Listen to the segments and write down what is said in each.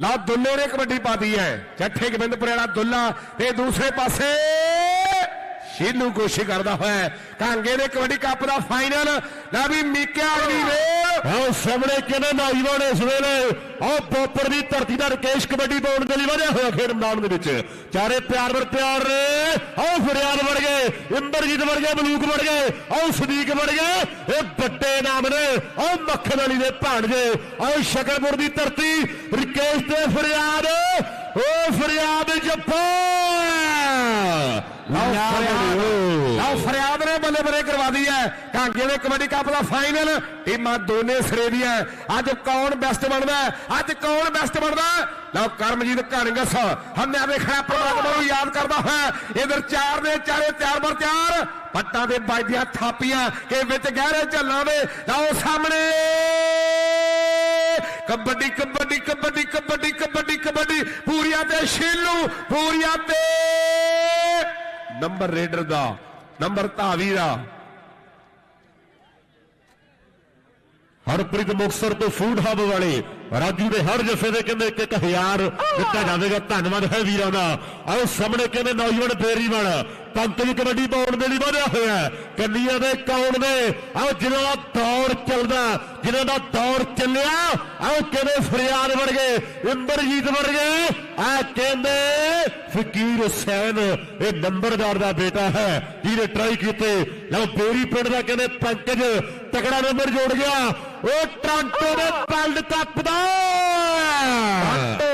ਲਾ ਦੁੱਲੇ ਨੇ ਕਬੱਡੀ ਪਾਤੀ ਹੈ। ਚੱਠੇ ਗੋਬਿੰਦਪੁਰੇ ਵਾਲਾ ਦੁੱਲਾ ਤੇ ਦੂਸਰੇ ਪਾਸੇ ਸ਼ੀਲੂ ਕੋਸ਼ਿਸ਼ ਕਰਦਾ ਹੋਇਆ ਕਾਂਗੇ ਦੇ ਕਬੱਡੀ ਕੱਪ ਦਾ ਫਾਈਨਲ ਲੈ ਵੀ ਮੀਕਿਆ ਅਗਲੀ ਵੇਲ ਆਹ ਸਾਹਮਣੇ ਕਿਹਨੇ ਨੌਜਵਾਨ ਇਸ ਵੇਲੇ? ਆਹ ਬੋਪਰ ਦੀ ਧਰਤੀ ਦਾ ਰਕੇਸ਼ ਕਬੱਡੀ ਪਾਉਣ ਦੇ ਲਈ ਵਧਿਆ ਹੋਇਆ ਖੇਡ ਮੈਦਾਨ ਦੇ ਵਿੱਚ। ਚਾਰੇ ਪਿਆਰ ਵਰ ਪਿਆਰ ਨੇ ਫਰਿਆਦ ਵੜ ਗਏ, ਇੰਦਰਜੀਤ ਵੜ ਗਏ ਬਲੂਕ ਵੜ ਗਏ, ਆਹ ਸਦੀਕ ਵੜ ਗਏ। ਇਹ ਵੱਡੇ ਨਾਮ ਨੇ, ਆਹ ਮੱਖਣ ਵਾਲੀ ਦੇ ਭਾਣਜੇ, ਆਹ ਸ਼ਕਰਪੁਰ ਦੀ ਧਰਤੀ, ਰਕੇਸ਼ ਤੇ ਫਰਿਆਦ, ਉਹ ਫਰਿਆਦ ਜੱਫਾ। ਲਓ ਫਰਿਆਦ। ਲਓ ਫਰਿਆਦ ਨੇ ਬੱਲੇ ਬੱਲੇ ਕਰਵਾ ਦੀ ਹੈ ਕਾਂਗੇ ਦੇ ਕਬੱਡੀ ਕੱਪ ਦਾ ਫਾਈਨਲ ਟੀਮਾਂ ਦੋਨੇ ਸਿਰੇ ਦੀਆਂ ਅੱਜ ਕੌਣ ਬੈਸਟ ਬਣਦਾ? ਅੱਜ ਕੌਣ ਬੈਸਟ ਬਣਦਾ? ਲਓ ਕਰਮਜੀਤ ਘਣਗਸ। ਹੰਨਿਆ ਦੇ ਖੜਾ ਪ੍ਰੋਗਰਾਮ ਨੂੰ ਯਾਦ ਕਰਦਾ ਹੋਇਆ। ਇਧਰ ਚਾਰ ਦੇ ਚਾਰੇ ਤਿਆਰ ਬਰ ਤਿਆਰ। ਪੱਟਾਂ ਦੇ ਵੱਜਦੀਆਂ ਥਾਪੀਆਂ। ਕਿ ਵਿੱਚ ਗਹਿਰੇ ਝੱਲਾਂ ਦੇ। ਲਓ ਸਾਹਮਣੇ। ਕਬੱਡੀ ਕਬੱਡੀ ਕਬੱਡੀ ਕਬੱਡੀ ਕਬੱਡੀ ਕਬੱਡੀ। ਪੂਰੀਆਂ ਤੇ ਸ਼ੀਲੂ ਪੂਰੀਆਂ ਤੇ ਨੰਬਰ ਰੇਡਰ ਦਾ ਨੰਬਰ ਧਾਵੀ ਦਾ। ਹਰਪ੍ਰੀਤ ਮੁਕਸਰ ਤੋਂ ਫੂਡ ਹੱਬ ਵਾਲੇ, ਰਾਜੂ ਦੇ ਹਰ ਜਫੇ ਦੇ ਕਹਿੰਦੇ ਇੱਕ ਇੱਕ ਹਜ਼ਾਰ ਦਿੱਤਾ ਜਾਵੇਗਾ। ਧੰਨਵਾਦ ਹੈ ਵੀਰਾਂ ਦਾ। ਆਓ ਸਾਹਮਣੇ ਕਹਿੰਦੇ ਨੌਜਵਾਨ ਫੇਰੀਵਾਲ ਪੰਕਜ ਕਬੱਡੀ ਪਾਉਣ ਦੇ ਲਈ ਵਧਿਆ ਹੋਇਆ ਕੰਨੀਆਂ ਦੇ ਕੌਣ ਨੇ। ਆਓ ਜਿਹਨਾਂ ਦਾ ਦੌਰ ਚੱਲਦਾ ਜਿਹਨਾਂ ਦਾ ਦੌਰ ਚੱਲਿਆ, ਆਓ ਕਹਿੰਦੇ ਫਰਿਆਦ ਵੜ ਗਏ? ਇੰਦਰਜੀਤ ਵੜ ਗਏ। ਆ ਕਹਿੰਦੇ ਫਕੀਰ ਹੁਸੈਨ, ਇਹ ਨੰਬਰਦਾਰ ਦਾ ਬੇਟਾ ਹੈ, ਜਿਹਨੇ ਟਰਾਈ ਕੀਤੇ। ਲਓ ਬੇਰੀ ਪਿੰਡ ਦਾ ਕਹਿੰਦੇ ਪੰਕਜ, ਤਕੜਾ ਨੰਬਰ ਜੋੜ ਗਿਆ। ਉਹ ਟ੍ਰਾਂਟੋ ਦੇ ਵਰਲਡ ਕੱਪ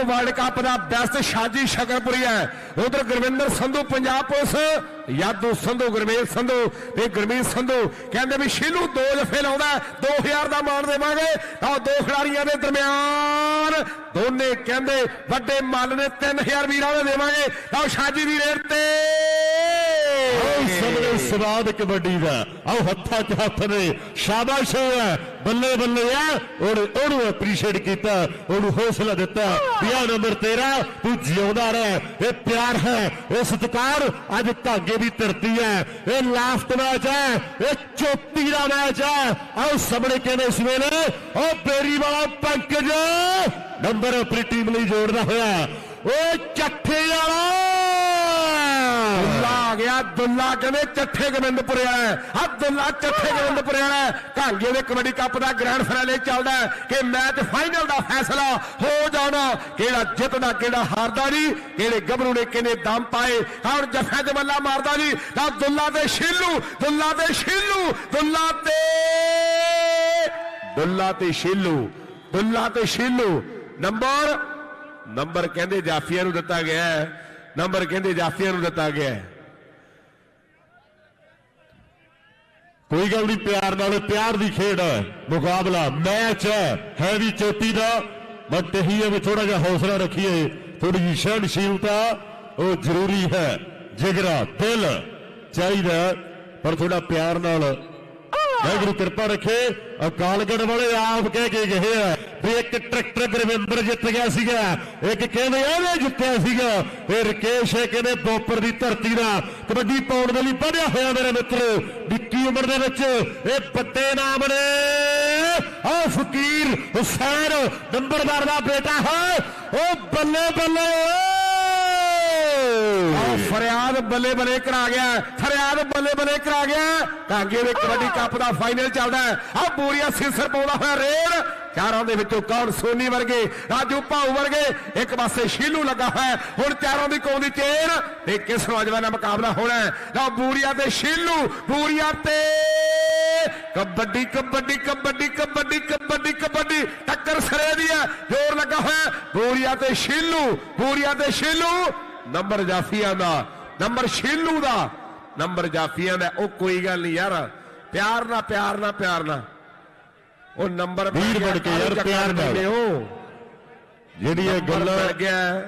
ਵਰਲਡ ਕੱਪ ਦਾ ਬੈਸਟ ਸ਼ਾਜੀ ਸ਼ਕਰਪੁਰੀ ਹੈ। ਉਧਰ ਗੁਰਵਿੰਦਰ ਸੰਧੂ ਪੰਜਾਬ ਪੁਲਿਸ ਯਾਦੂ ਸੰਧੂ ਗੁਰਮੇਲ ਸੰਧੂ ਤੇ ਗੁਰਮੀਤ ਸੰਧੂ ਕਹਿੰਦੇ ਵੀ ਸ਼ੀਲੂ ਦੋ ਜਫੇ ਲਾਉਂਦਾ ਹੈ, 2000 ਦਾ ਮਾਣ ਦੇਵਾਂਗੇ। ਤਾਂ ਦੋ ਖਿਡਾਰੀਆਂ ਦੇ ਦਰਮਿਆਨ ਦੋਨੇ ਕਹਿੰਦੇ ਵੱਡੇ ਮੱਲ ਨੇ 3000 ਵੀਰਾਂ ਦੇ ਦੇਵਾਂਗੇ। ਤਾਂ ਸ਼ਾਜੀ ਦੀ ਰੇਟ ਤੇ ਸਾਹਮਣੇ ਸਵਾਦ ਕਬੱਡੀ ਦਾ। ਆਓ ਹੱਥਾਂ 'ਚ ਹੱਥ ਨੇ। ਸ਼ਾਬਾਸ਼ ਹੈ ਬੱਲੇ ਬੱਲੇ ਆ। ਉਹਨੂੰ ਐਪਰੀਸ਼ੀਏਟ ਕੀਤਾ। ਉਹਨੂੰ ਹੌਸਲਾ ਦਿੱਤਾ। ਵੀ ਨੰਬਰ ਤੇਰਾ। ਤੂੰ ਜਿਉਂਦਾ ਰਹਿ। ਇਹ ਪਿਆਰ ਹੈ। ਇਹ ਸਤਿਕਾਰ ਅੱਜ ਧਾਗੇ ਦੀ ਧਰਤੀ ਹੈ। ਇਹ ਲਾਸਟ ਮੈਚ ਹੈ। ਇਹ ਚੋਟੀ ਦਾ ਮੈਚ ਹੈ। ਆਓ ਸਾਹਮਣੇ ਕਹਿੰਦੇ ਇਸ ਵੇਲੇ ਉਹ ਬੇਰੀ ਵਾਲਾ ਪੰਕਜ। ਨੰਬਰ ਆਪਣੀ ਟੀਮ ਲਈ ਜੋੜਦਾ ਹੋਇਆ। ਉਹ ਚੱਠੇ ਵਾਲਾ। ਗਿਆ ਦੁੱਲਾ ਕਹਿੰਦੇ ਚੱਠੇ ਗੋਬਿੰਦਪੁਰੇ ਵਾਲਾ ਆ ਦੁੱਲਾ ਚੱਠੇ ਗੋਬਿੰਦਪੁਰੇ ਵਾਲਾ ਕਾਂਗੇ ਦੇ ਕਬੱਡੀ ਕੱਪ ਦਾ ਗ੍ਰੈਂਡ ਫਾਈਨਲ ਚੱਲਦਾ ਕਿ ਮੈਚ ਫਾਈਨਲ ਦਾ ਫੈਸਲਾ ਹੋ ਜਾਣਾ। ਕਿਹੜਾ ਜਿੱਤਦਾ, ਕਿਹੜਾ ਹਾਰਦਾ ਨਹੀਂ ਕਿਹੜੇ ਗੱਭਰੂ ਨੇ ਕਿਨੇ ਦਮ ਪਾਏ? ਹੁਣ ਜਫਾ ਜਮੱਲਾ ਮਾਰਦਾ ਨਹੀਂ ਤਾਂ ਦੁੱਲਾ ਤੇ ਸ਼ੀਲੂ ਦੁੱਲਾ ਤੇ ਸ਼ੀਲੂ ਦੁੱਲਾ ਤੇ ਦੁੱਲਾ ਤੇ ਸ਼ੀਲੂ ਦੁੱਲਾ ਤੇ ਸ਼ੀਲੂ। ਨੰਬਰ ਨੰਬਰ ਕਹਿੰਦੇ ਜਾਫੀਆਂ ਨੂੰ ਦਿੱਤਾ ਗਿਆ ਨੰਬਰ ਕਹਿੰਦੇ ਜਾਫੀਆਂ ਨੂੰ ਦਿੱਤਾ ਗਿਆ ਕੋਈ ਗੱਲ ਨਹੀਂ ਪਿਆਰ ਨਾਲ ਪਿਆਰ ਦੀ ਖੇਡ ਹੈ ਮੁਕਾਬਲਾ ਮੈਚ ਹੈ ਹੈ ਵੀ ਚੋਟੀ ਦਾ। ਬਟ ਇਹੀ ਹੈ ਵੀ ਥੋੜਾ ਜਿਹਾ ਹੌਸਲਾ ਰੱਖੀਏ ਥੋੜੀ ਜਿਹੀ ਸਹਿਣਸ਼ੀਲਤਾ ਉਹ ਜ਼ਰੂਰੀ ਹੈ ਜਿਗਰਾ ਦਿਲ ਚਾਹੀਦਾ ਪਰ ਥੋੜਾ ਪਿਆਰ ਨਾਲ। ਵਾਹਿਗੁਰੂ ਕਿਰਪਾ ਰੱਖੇ ਅਕਾਲਗੜ ਵਾਲੇ ਆਪ ਕਹਿ ਕੇ ਗਏ ਆ। ਇੱਕ ਟਰੈਕਟਰ ਗੁਰਵਿੰਦਰ ਜਿੱਤ ਗਿਆ ਸੀਗਾ, ਇੱਕ ਕਹਿੰਦੇ ਇਹਨੇ ਜਿੱਤਿਆ ਸੀਗਾ, ਇਹ ਰਕੇਸ਼ ਹੈ ਕਹਿੰਦੇ ਬੋਪਰ ਦੀ ਧਰਤੀ ਦਾ, ਕਬੱਡੀ ਪਾਉਣ ਦੇ ਲਈ ਵਧਿਆ ਹੋਇਆ ਮੇਰੇ ਮਿੱਤਰ ਵਿੱਕੀ ਉਮਰ ਦੇ ਵਿੱਚ? ਇਹ ਪੱਤੇ ਨਾਮ ਨੇ ਆ ਫਕੀਰ ਹੁਸੈਨ, ਨੰਬਰਦਾਰ ਦਾ ਬੇਟਾ ਹੈ, ਉਹ ਬੱਲੇ ਬੱਲੇ। ਆਹ ਫਰਿਆਦ ਬੱਲੇ ਬੱਲੇ ਕਰਾ ਗਿਆ, ਫਰਿਆਦ ਬੱਲੇ ਬੱਲੇ ਕਰਾ ਗਿਆ। ਕਾਂਗੇ ਦੇ ਕਬੱਡੀ ਕੱਪ ਦਾ ਫਾਈਨਲ ਚੱਲਦਾ ਆ ਬੂਰੀਆ ਸਿਸਰ ਪਾਉਂਦਾ ਹੋਇਆ ਰੇਡ ਚਾਰਾਂ ਦੇ ਵਿੱਚੋਂ ਕੌਣ ਸੋਨੀ ਵਰਗੇ, ਰਾਜੂ ਭਾਊ ਵਰਗੇ, ਇੱਕ ਪਾਸੇ ਸ਼ੀਲੂ ਲੱਗਾ ਹੋਇਆ ਹੁਣ ਚਾਰਾਂ ਦੀ ਕੌਣ ਦੀ ਚੇਨ ਤੇ ਕਿਸ ਨੌਜਵਾਨ ਦਾ ਮੁਕਾਬਲਾ ਹੋਣਾ ਹੈ? ਲਓ ਬੂਰੀਆ ਤੇ ਸ਼ੀਲੂ, ਬੂਰੀਆ ਤੇ ਕਬੱਡੀ ਕਬੱਡੀ ਕਬੱਡੀ ਕਬੱਡੀ ਕਬੱਡੀ ਕਬੱਡੀ। ਟੱਕਰ ਸਰੇ ਦੀ ਹੈ, ਜ਼ੋਰ ਲੱਗਾ ਹੋਇਆ ਬੂਰੀਆ ਤੇ ਸ਼ੀਲੂ, ਬੂਰੀਆ ਤੇ ਸ਼ੀਲੂ। ਨੰਬਰ ਜਾਫੀਆਂ ਦਾ ਨੰਬਰ ਸ਼ੀਲੂ ਦਾ। ਨੰਬਰ ਜਾਫੀਆਂ ਦਾ ਉਹ ਕੋਈ ਗੱਲ ਨਹੀਂ ਯਾਰ। ਪਿਆਰ ਨਾਲ ਪਿਆਰ ਨਾਲ ਪਿਆਰ ਨਾਲ। ਉਹ ਨੰਬਰ ਵੀਰ ਬਣ ਕੇ ਯਾਰ, ਪਿਆਰ ਨਾਲ। ਪੈਂਦੇ ਹੋ। ਜਿਹੜੀਆਂ ਨੰਬਰ ਗੱਲਾਂ ਗਿਆ।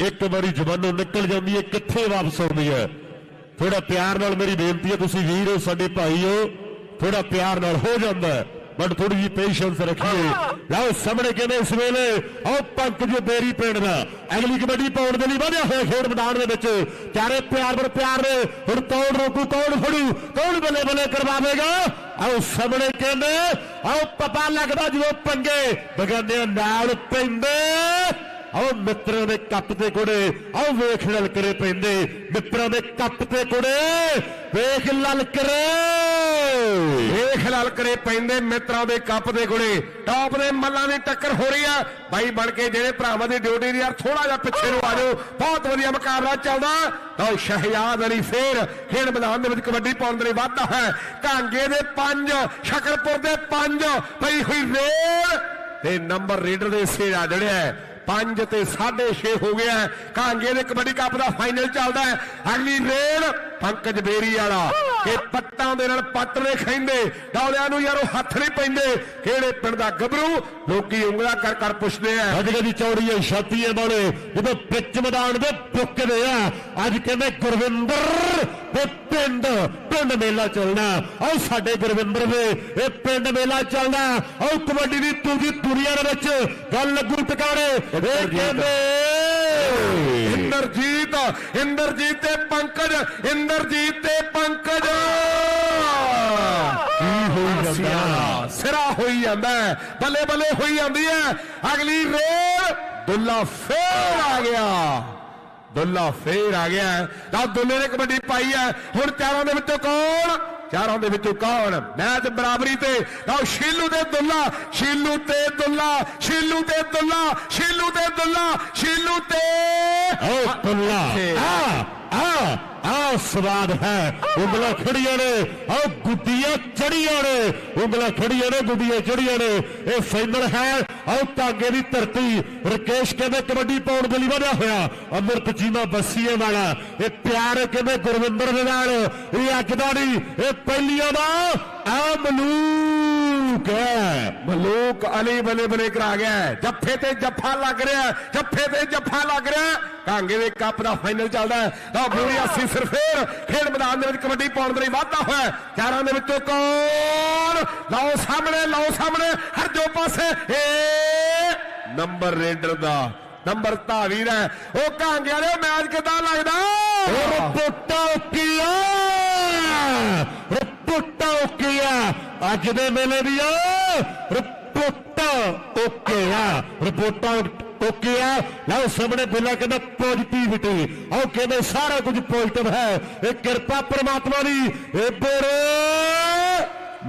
ਇੱਕ ਵਾਰੀ ਜ਼ਬਾਨੋਂ ਨਿਕਲ ਜਾਂਦੀ ਹੈ ਕਿੱਥੇ ਵਾਪਸ ਆਉਂਦੀ ਹੈ? ਥੋੜਾ ਪਿਆਰ ਨਾਲ ਮੇਰੀ ਬੇਨਤੀ ਹੈ ਤੁਸੀਂ ਵੀਰ ਹੋ ਸਾਡੇ ਭਾਈ ਹੋ। ਥੋੜਾ ਪਿਆਰ ਨਾਲ ਹੋ ਜਾਂਦਾ ਹੈ। ਬਟ ਥੋੜੀ ਜਿਹੀ ਪੇਸ਼ੈਂਸ ਰੱਖੀਏ। ਲਓ ਸਾਹਮਣੇ ਕਹਿੰਦੇ ਇਸ ਵੇਲੇ ਆਓ ਪੰਕਜ ਬੇਰੀ ਪਿੰਡ ਦਾ। ਅਗਲੀ ਕਬੱਡੀ ਪਾਉਣ ਦੇ ਲਈ ਵਧਿਆ ਹੋਇਆ ਖੇਡ ਮੈਦਾਨ ਦੇ ਵਿੱਚ। ਚਾਰੇ ਪਿਆਰ ਬਰ ਪਿਆਰ ਨੇ ਹੁਣ ਕੌਣ ਰੋਕੂ ਕੌਣ ਫੜੂ ਕੌਣ ਬੱਲੇ ਬੱਲੇ ਕਰਵਾਵੇਗਾ? ਆਓ ਸਾਹਮਣੇ ਕਹਿੰਦੇ ਆਓ ਪਤਾ ਲੱਗਦਾ ਜਦੋਂ ਪੰਗੇ। ਬਗਾਨਿਆਂ ਨਾਲ ਪੈਂਦੇ। ਆਓ ਮਿੱਤਰਾਂ ਦੇ ਕੱਪ ਤੇ ਕੁੜੇ ਆਓ ਵੇਖ ਲਲ ਕਰੇ ਪੈਂਦੇ। ਮਿੱਤਰਾਂ ਦੇ ਕੱਪ ਤੇ ਕੁੜੇ ਵੇਖ ਲਲ ਕਰੇ। ਵੇਖ ਲਾਲ ਕਰੇ ਪੈਂਦੇ ਮਿੱਤਰਾਂ ਦੇ ਕੱਪ ਦੇ ਗੁਣੇ ਟੌਪ ਦੇ ਮੱਲਾਂ ਦੀ ਟੱਕਰ ਹੋ ਰਹੀ ਆ। ਬਾਈ ਬਣ ਕੇ ਜਿਹੜੇ ਭਰਾਵਾਂ ਦੀ ਡਿਊਟੀ ਦੀ ਯਾਰ ਥੋੜਾ ਜਿਹਾ ਪਿੱਛੇ ਨੂੰ ਆ ਜਾਓ। ਬਹੁਤ ਵਧੀਆ ਮੁਕਾਬਲਾ ਚੱਲਦਾ। ਤਾਂ ਸ਼ਹਿਜ਼ਾਦ ਅਲੀ ਫੇਰ ਖੇਡ ਮੈਦਾਨ ਦੇ ਵਿੱਚ ਕਬੱਡੀ ਪਾਉਣ ਦੇ ਲਈ ਵਾਧਾ ਹੈ। ਕਾਂਗੇ ਦੇ 5 ਸ਼ਕਰਪੁਰ ਦੇ 5 ਪਈ ਹੋਈ ਰੇਲ ਤੇ ਨੰਬਰ ਰੀਡਰ ਦੇ ਸਿਰ ਆ ਜੜਿਆ ਹੈ। ਪੰਜ ਤੇ 6.5 ਹੋ ਗਿਆ ਕਾਂਗੇ ਦੇ ਕਬੱਡੀ ਕੱਪ ਦਾ ਫਾਈਨਲ ਚੱਲਦਾ ਹੈ ਅਗਲੀ ਰੇਲ, ਪੰਕਜ ਬੇਰੀ ਵਾਲਾ ਕਿ ਪੱਟਾਂ ਦੇ ਨਾਲ ਪੱਟ ਨੇ ਖੈਂਦੇ ਡੌਲਿਆਂ ਨੂੰ ਯਾਰ ਉਹ ਹੱਥ ਨਹੀਂ ਪੈਂਦੇ। ਕਿਹੜੇ ਪਿੰਡ ਦਾ ਗੱਭਰੂ? ਲੋਕੀ ਉਂਗਲਾ ਕਰ ਕਰ ਪੁੱਛਦੇ ਆ। ਅੱਜ ਕਦੀ ਚੌੜੀਆਂ ਛਾਤੀਆਂ ਵਾਲੇ ਜਦੋਂ ਪਿੱਚ ਮੈਦਾਨ ਦੇ ਬੁੱਕਦੇ ਆ ਅੱਜ ਕਹਿੰਦੇ ਗੁਰਵਿੰਦਰ ਤੇ ਪਿੰਡ ਪਿੰਡ ਮੇਲਾ ਚੱਲਣਾ। ਆਓ ਸਾਡੇ ਗੁਰਵਿੰਦਰ ਦੇ ਇਹ ਪਿੰਡ ਮੇਲਾ ਚੱਲਣਾ। ਆਓ ਕਬੱਡੀ ਦੀ ਪੂਰੀ ਦੁਨੀਆ ਦੇ ਵਿੱਚ ਗੱਲ ਲੱਗੂ ਟਿਕਾਣੇ। ਇਹ ਕਹਿੰਦੇ ਇੰਦਰਜੀਤ ਇੰਦਰਜੀਤ ਤੇ ਪੰਕਜ ਇੰਦਰਜੀਤ ਤੇ ਪੰਕਜ। ਕੀ ਹੋਈ ਜਾਂਦਾ? ਸਿਰਾ ਹੋਈ ਜਾਂਦਾ। ਬੱਲੇ ਬੱਲੇ ਹੋਈ ਜਾਂਦੀ ਹੈ। ਅਗਲੀ ਰੇਲ ਦੁੱਲਾ ਫੇਰ ਆ ਗਿਆ। ਦੁੱਲਾ ਫੇਰ ਆ ਗਿਆ ਤਾਂ ਦੁੱਲੇ ਨੇ ਕਬੱਡੀ ਪਾਈ ਹੈ। ਹੁਣ ਚਾਰਾਂ ਦੇ ਵਿੱਚੋਂ ਕੌਣ? ਚਾਰਾਂ ਦੇ ਵਿੱਚੋਂ ਕੌਣ? ਮੈਚ ਬਰਾਬਰੀ ਤੇ। ਲਓ ਸ਼ੀਲੂ ਤੇ ਦੁੱਲਾ ਸ਼ੀਲੂ ਤੇ ਦੁੱਲਾ ਸ਼ੀਲੂ ਤੇ ਦੁੱਲਾ ਸ਼ੀਲੂ ਤੇ ਦੁੱਲਾ ਸ਼ੀਲੂ ਤੇ ਆਓ ਪੁੱਲਾ ਆ ਆ। ਆ ਸਵਾਦ ਹੈ। ਉਂਗਲਾਂ ਖੜੀਆਂ ਨੇ ਆਓ ਗੁੱਡੀਆਂ ਚੜੀਆਂ ਨੇ। ਉਂਗਲਾਂ ਖੜੀਆਂ ਨੇ, ਗੁੱਡੀਆਂ ਚੜੀਆਂ ਨੇ। ਇਹ ਫਾਈਨਲ ਹੈ। ਆਓ ਤਾਂਗੇ ਦੀ ਧਰਤੀ। ਰਕੇਸ਼ ਕਹਿੰਦੇ ਕਬੱਡੀ ਪਾਉਣ ਦੇ ਲਈ ਵਧਿਆ ਹੋਇਆ। ਅਮਰਤ ਚੀਮਾ ਬੱਸੀਏ ਵਾਲਾ। ਇਹ ਪਿਆਰ ਕਹਿੰਦੇ ਗੁਰਵਿੰਦਰ ਦੇ ਨਾਲ। ਇਹ ਅੱਜ ਦਾ ਨਹੀਂ, ਇਹ ਪਹਿਲੀਆਂ ਦਾ ਆ ਮਲੂਕ ਹੈ ਮਲੂਕ ਅਲੀ ਬਲੇ ਬਲੇ ਕਰਾ ਗਿਆ। ਜੱਫੇ ਤੇ ਜੱਫਾ ਲੱਗ ਰਿਹਾ। ਜੱਫੇ ਤੇ ਜੱਫਾ ਲੱਗ ਰਿਹਾ। ਕਾਂਗੇ ਦੇ ਕੱਪ ਦਾ ਫਾਈਨਲ ਚੱਲਦਾ ਹੈ ਤਾਂ ਬੂਰੀਆ ਸਿਸਰ ਫੇਰ ਖੇਡ ਮੈਦਾਨ ਦੇ ਵਿੱਚ ਕਬੱਡੀ ਪਾਉਣ ਦੇ ਲਈ ਵਾਧਾ ਹੋਇਆ। ਚਾਰਾਂ ਦੇ ਵਿੱਚੋਂ ਕੌਣ ਲਾਓ ਸਾਹਮਣੇ ਲਾਓ ਸਾਹਮਣੇ ਹਰ ਜੋ ਪਾਸੇ ਏ ਨੰਬਰ ਰੇਡਰ ਦਾ ਨੰਬਰ ਧਾਵੀਰ ਹੈ ਉਹ ਕਾਂਗੇ ਵਾਲੇ ਮੈਚ ਕਿਦਾਂ ਲੱਗਦਾ ਰਿਪੋਰਟਾਂ ਓਕੀਆਂ ਰਿਪੋਰਟਾਂ ਓਕੀਆਂ ਅੱਜ ਦੇ ਮੇਲੇ ਦੀਆਂ ਰਿਪੋਰਟਾਂ ਓਕੀਆਂ ਰਿਪੋਰਟਾਂ ਓਕੀਆਂ ਲਓ ਸਾਹਮਣੇ ਬਿੱਲਾ ਕਹਿੰਦਾ ਪੋਜ਼ਿਟਿਵਿਟੀ ਆਓ ਕਹਿੰਦੇ ਸਾਰਾ ਕੁਝ ਪੋਜ਼ਿਟਿਵ ਹੈ। ਇਹ ਕਿਰਪਾ ਪ੍ਰਮਾਤਮਾ ਦੀ। ਇਹ ਬੋਰੇ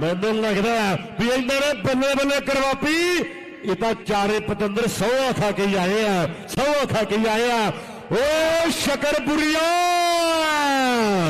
ਮੈਨੂੰ ਲੱਗਦਾ ਵੀ ਇਹਨਾਂ ਨੇ ਬੱਲੇ ਬੱਲੇ ਕਰਵਾਪੀ ਇਹ ਤਾਂ ਚਾਰੇ ਪਤੰਦਰ ਸੌਆ ਖਾ ਕੇ ਆਏ ਆ ਸੌਆ ਖਾ ਕੇ ਆਏ ਆ। ਓ ਸ਼ਕਰਪੁਰੀਆ।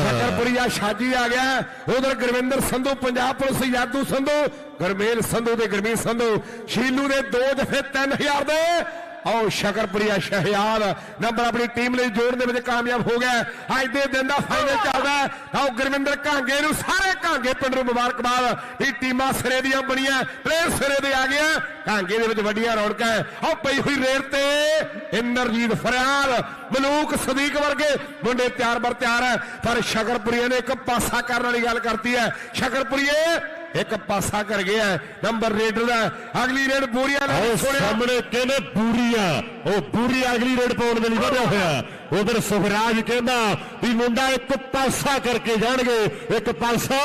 ਸ਼ਕਰਪੁਰੀਆ ਸ਼ਾਜੀ ਆ ਗਿਆ। ਉਧਰ ਗੁਰਵਿੰਦਰ ਸੰਧੂ, ਪੰਜਾਬ ਪੁਲਿਸ ਯਾਦੂ ਸੰਧੂ, ਗਰਮੇਲ ਸੰਧੂ ਤੇ ਗਰਮੀਤ ਸੰਧੂ। ਸ਼ੀਲੂ ਦੇ ਦੋ ਜਫੇ 3000 ਦੇ। ਆਓ ਸ਼ਕਰਪੁਰੀਆ ਸ਼ਹਿਆਦ ਨੰਬਰ ਆਪਣੀ ਟੀਮ ਲਈ ਜੋੜਨ ਦੇ ਵਿੱਚ ਕਾਮਯਾਬ ਹੋ ਗਿਆ ਅੱਜ ਦੇ ਦਿਨ ਦਾ ਫਾਈਨਲ ਚੱਲਦਾ ਆਓ ਗੁਰਵਿੰਦਰ ਕਾਂਗੇ ਨੂੰ ਸਾਰੇ ਕਾਂਗੇ ਪਿੰਡ ਨੂੰ ਮੁਬਾਰਕਬਾਦ। ਇਹ ਟੀਮਾਂ ਸਿਰੇ ਦੀਆਂ ਬਣੀਆਂ ਪਲੇਅਰ ਸਿਰੇ ਦੇ ਆ ਗਿਆ ਘਾਂਗੇ ਦੇ ਵਿੱਚ ਵੱਡੀਆਂ ਰੌਣਕਾਂ ਆਓ ਪਈ ਹੋਈ ਰੇਰ ਤੇ ਇੰਦਰਜੀਤ ਫਰਿਆਲ, ਮਲੂਕ ਸਦੀਕ ਵਰਗੇ ਮੁੰਡੇ ਤਿਆਰ ਬਰ ਤਿਆਰ ਹੈ। ਪਰ ਸ਼ਕਰਪੁਰੀਏ ਨੇ ਇੱਕ ਪਾਸਾ ਕਰਨ ਵਾਲੀ ਗੱਲ ਕਰਤੀ ਹੈ। ਸ਼ਕਰਪੁਰੀਏ ਇੱਕ ਪਾਸਾ ਕਰ ਗਿਆ। ਨੰਬਰ ਰੇਡਰ ਦਾ ਅਗਲੀ ਰੇਡ ਬੋਰੀਆ ਨੇ ਉਹ ਛੋੜਿਆ ਸਾਹਮਣੇ ਕਹਿੰਦੇ ਬੂਰੀਆ ਉਹ ਬੂਰੀ ਅਗਲੀ ਰੇਡ ਪਾਉਣ ਦੇ ਲਈ ਵਧਿਆ ਹੋਇਆ। ਉਧਰ ਸੁਖਰਾਜ ਕਹਿੰਦਾ ਵੀ ਮੁੰਡਾ ਇੱਕ ਪਾਸਾ ਕਰਕੇ ਜਾਣਗੇ ਇੱਕ ਪਾਸਾ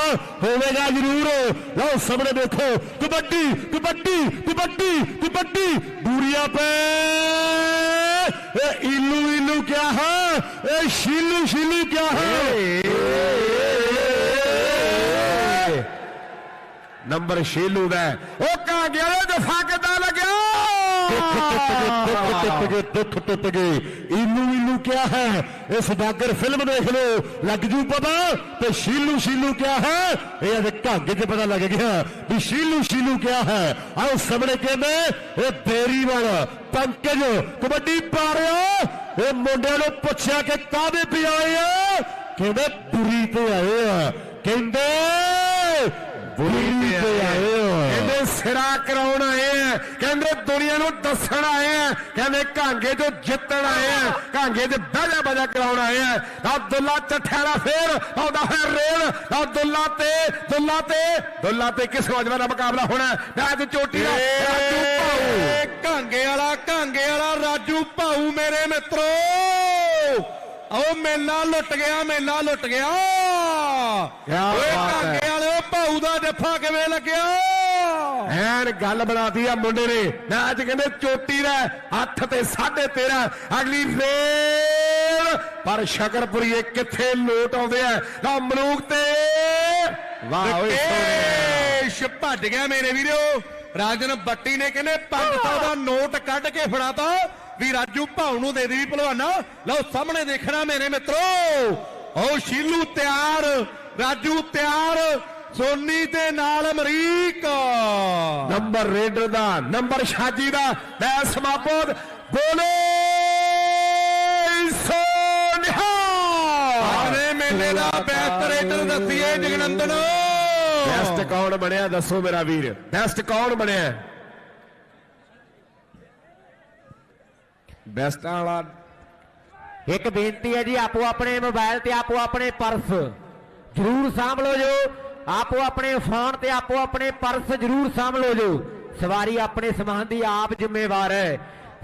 ਹੋਵੇਗਾ ਜ਼ਰੂਰ। ਲਓ ਸਾਹਮਣੇ ਦੇਖੋ ਕਬੱਡੀ ਕਬੱਡੀ ਕਬੱਡੀ ਕਬੱਡੀ ਬੂਰੀਆ ਪੇ। ਇਹ ਇਲੂ ਇਲੂ ਕਿਆ ਹੈ? ਇਹ ਸ਼ੀਲੂ ਸ਼ੀਲੂ ਕਿਆ ਹੈ? ਨੰਬਰ ਸ਼ੇਲੂ ਦਾ ਹੈ। ਉਹ ਕਾਂਗੇ ਵਾਲੇ ਦਫਾ ਕਿੱਦਾਂ ਲੱਗਿਆ ਟੁੱਟ ਗਏ ਦੁੱਖ ਟੁੱਟ ਗਏ ਇਲੂ ਇਲੂ ਕਿਆ ਹੈ ਇਹ ਸਦਾਗਰ ਫਿਲਮ ਦੇਖ ਲਓ ਲੱਗ ਜੂ ਪਤਾ ਤੇ ਸ਼ੀਲੂ ਸ਼ੀਲੂ ਕਿਆ ਹੈ ਇਹ ਅਜੇ ਘਾਗੇ 'ਚ ਪਤਾ ਲੱਗ ਗਿਆ ਵੀ ਸ਼ੀਲੂ ਸ਼ੀਲੂ ਕਿਆ ਹੈ ਆਓ ਸਾਹਮਣੇ ਕਹਿੰਦੇ ਇਹ ਬੇਰੀ ਵਾਲਾ ਪੰਕਜ ਕਬੱਡੀ ਪਾ ਰਿਹਾ ਇਹ ਮੁੰਡਿਆਂ ਨੂੰ ਪੁੱਛਿਆ ਕਿ ਕਾਹਦੇ ਪੇ ਆਏ ਆ ਕਹਿੰਦੇ ਬੁਰੀ ਤੇ ਆਏ ਆ ਕਹਿੰਦੇ ਬੁਰੀ ਤੇ ਆਏ ਕਹਿੰਦੇ ਸਿਰਾ ਕਰਾਉਣ ਆਏ ਆ। ਕਹਿੰਦੇ ਦੁਨੀਆ ਨੂੰ ਦੱਸਣ ਆਏ ਆ। ਕਹਿੰਦੇ ਕਾਂਗੇ ਤੋਂ ਜਿੱਤਣ ਆਏ ਆ। ਕਾਂਗੇ ਤੇ ਬਾਜਾ ਬਾਜਾ ਕਰਾਉਣ ਆਏ ਆ। ਅਬਦੁੱਲਾ ਚੱਠਿਆਲਾ ਫੇਰ ਆਉਂਦਾ ਹੈ ਰੇਲ। ਅਬਦੁੱਲਾ ਤੇ ਦੁੱਲਾ ਤੇ। ਦੁੱਲਾ ਤੇ ਕਿਸ ਨੌਜਵਾਨ ਦਾ ਮੁਕਾਬਲਾ ਹੋਣਾ? ਮੈਚ ਚੋਟੀ ਦਾ ਰਾਜੂ ਭਾਊ। ਏ ਕਾਂਗੇ ਵਾਲਾ ਕਾਂਗੇ ਵਾਲਾ ਰਾਜੂ ਭਾਊ ਮੇਰੇ ਮਿੱਤਰੋ। ਆਓ ਮੇਲਾ ਲੁੱਟ ਗਿਆ ਮੇਲਾ ਲੁੱਟ ਗਿਆ। ਓਏ ਬਾਤ ਹੈ। ਕਾਂਗੇ ਵਾਲਿਓ ਭਾਊ ਦਾ ਜੱਫਾ ਕਿਵੇਂ ਲੱਗਿਆ? ਐਨ ਗੱਲ ਬਣਾਤੀ ਆ ਮੁੰਡੇ ਨੇ। ਮੈਚ ਕਹਿੰਦੇ ਚੋਟੀ ਦਾ ਹੱਥ ਤੇ 13.5 ਅਗਲੀ ਫੇਰ। ਪਰ ਸ਼ਕਰਪੁਰੀਏ ਕਿੱਥੇ ਲੋਟ ਆਉਂਦੇ ਆ? ਨਾ ਮਲੂਕ ਤੇ ਵਾਹ ਓਏ। ਕੇਸ਼ ਭੱਜ ਗਿਆ ਮੇਰੇ ਵੀਰੋ। ਰਾਜਨ ਬੱਟੀ ਨੇ ਕਹਿੰਦੇ 500 ਦਾ ਨੋਟ ਕੱਢ ਕੇ ਫੜਾਤਾ। ਵੀ ਰਾਜੂ ਭਾਉ ਨੂੰ ਦੇ ਦੇਵੀ ਭਲਵਾਨਾ ਲਓ ਸਾਹਮਣੇ ਦੇਖਣਾ ਮੇਰੇ ਮਿੱਤਰੋ। ਓ ਸ਼ੀਲੂ ਤਿਆਰ ਰਾਜੂ ਤਿਆਰ। ਸੋਨੀ ਦੇ ਨਾਲ ਅਮਰੀਕ। ਨੰਬਰ ਰੇਡਰ ਦਾ ਨੰਬਰ ਸ਼ਾਜੀ ਦਾ ਮੈਂ ਸਮਾਪਤ। ਬੋਲੇ ਸੋਨਿਹਾ ਆਪਣੇ ਮੇਲੇ ਦਾ ਬੈਸਟ ਰੇਡਰ ਦੱਸੀਏ ਜਗਨੰਦਨ। ਬੈਸਟ ਕੌਣ ਬਣਿਆ ਦੱਸੋ ਮੇਰਾ ਵੀਰ। ਬੈਸਟ ਕੌਣ ਬਣਿਆ? ਬੈਸਟ ਵਾਲਾ। ਇੱਕ ਬੇਨਤੀ ਹੈ ਜੀ ਆਪੋ ਆਪਣੇ ਮੋਬਾਈਲ ਤੇ ਆਪੋ ਆਪਣੇ ਪਰਸ ਜ਼ਰੂਰ ਸਾਂਭ ਲਓ ਜੋ ਆਪੋ ਆਪਣੇ ਫੋਨ ਤੇ ਆਪੋ ਆਪਣੇ ਪਰਸ ਜ਼ਰੂਰ ਸਾਂਭ ਲਓ ਜੋ ਸਵਾਰੀ ਆਪਣੇ ਸਮਾਨ ਦੀ ਆਪ ਜ਼ਿੰਮੇਵਾਰ ਹੈ।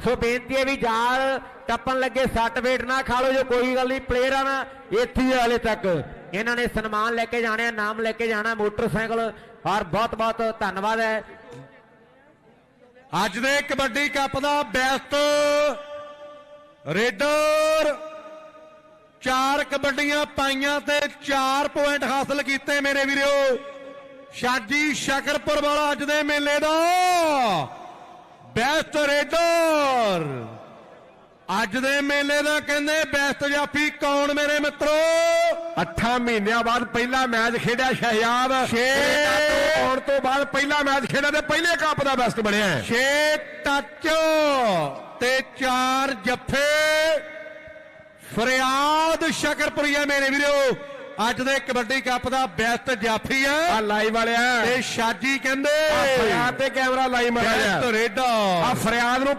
ਸੋ ਬੇਨਤੀ ਹੈ ਵੀ ਜਾਲ ਟੱਪਣ ਲੱਗੇ ਸੱਟ ਵੇਟ ਨਾ ਖਾ ਲਓ ਜੋ ਕੋਈ ਗੱਲ ਨਹੀਂ ਪਲੇਅਰਾਂ ਨਾ, ਇੱਥੇ ਹੀ ਹਾਲੇ ਤੱਕ। ਇਹਨਾਂ ਨੇ ਸਨਮਾਨ ਲੈ ਕੇ ਜਾਣਾ ਨਾਮ ਲੈ ਕੇ ਜਾਣਾ, ਮੋਟਰਸਾਈਕਲ। ਔਰ ਬਹੁਤ ਬਹੁਤ ਧੰਨਵਾਦ ਹੈ। ਅੱਜ ਦੇ ਕਬੱਡੀ ਕੱਪ ਦਾ ਬੈਸਟ ਰੇਡਰ ਚਾਰ ਕਬੱਡੀਆਂ ਪਾਈਆਂ ਤੇ 4 ਪੁਆਇੰਟ ਹਾਸਲ ਕੀਤੇ ਮੇਰੇ ਵੀਰੋ ਸ਼ਾਜੀ ਸ਼ਕਰਪੁਰ ਵਾਲਾ ਅੱਜ ਦੇ ਮੇਲੇ ਦਾ ਬੈਸਟ ਰੇਡਰ ਅੱਜ ਦੇ ਮੇਲੇ ਦਾ ਕਹਿੰਦੇ ਬੈਸਟ ਜਾਫੀ ਕੌਣ ਮੇਰੇ ਮਿੱਤਰੋ 8 ਮਹੀਨਿਆਂ ਬਾਅਦ ਪਹਿਲਾ ਮੈਚ ਖੇਡਿਆ ਸ਼ਹਿਜਾਦ। ਆਉਣ ਤੋਂ ਬਾਅਦ ਪਹਿਲਾ ਮੈਚ ਖੇਡਿਆ ਤੇ ਪਹਿਲੇ ਕੱਪ ਦਾ ਬੈਸਟ ਬਣਿਆ ਹੈ। 6 ਟੱਚ ਤੇ 4 ਜੱਫੇ ਫਰਿਆਦ ਸ਼ਕਰਪੁਰੀਆ ਮੇਰੇ ਵੀਰੋ। ਅੱਜ ਦੇ ਕਬੱਡੀ ਕੱਪ ਦਾ ਬੈਸਟ ਜਾਫੀ ਆ ਆ ਲਾਈਵ ਵਾਲਿਆ। ਤੇ ਸ਼ਾਜੀ ਕਹਿੰਦੇ ਫਰਿਆਦ ਤੇ ਕੈਮਰਾ ਲਾਈ ਮਾਰਿਆ ਬੈਸਟ ਰੇਡਰ। ਆ ਫਰਿਆਦ ਨੂੰ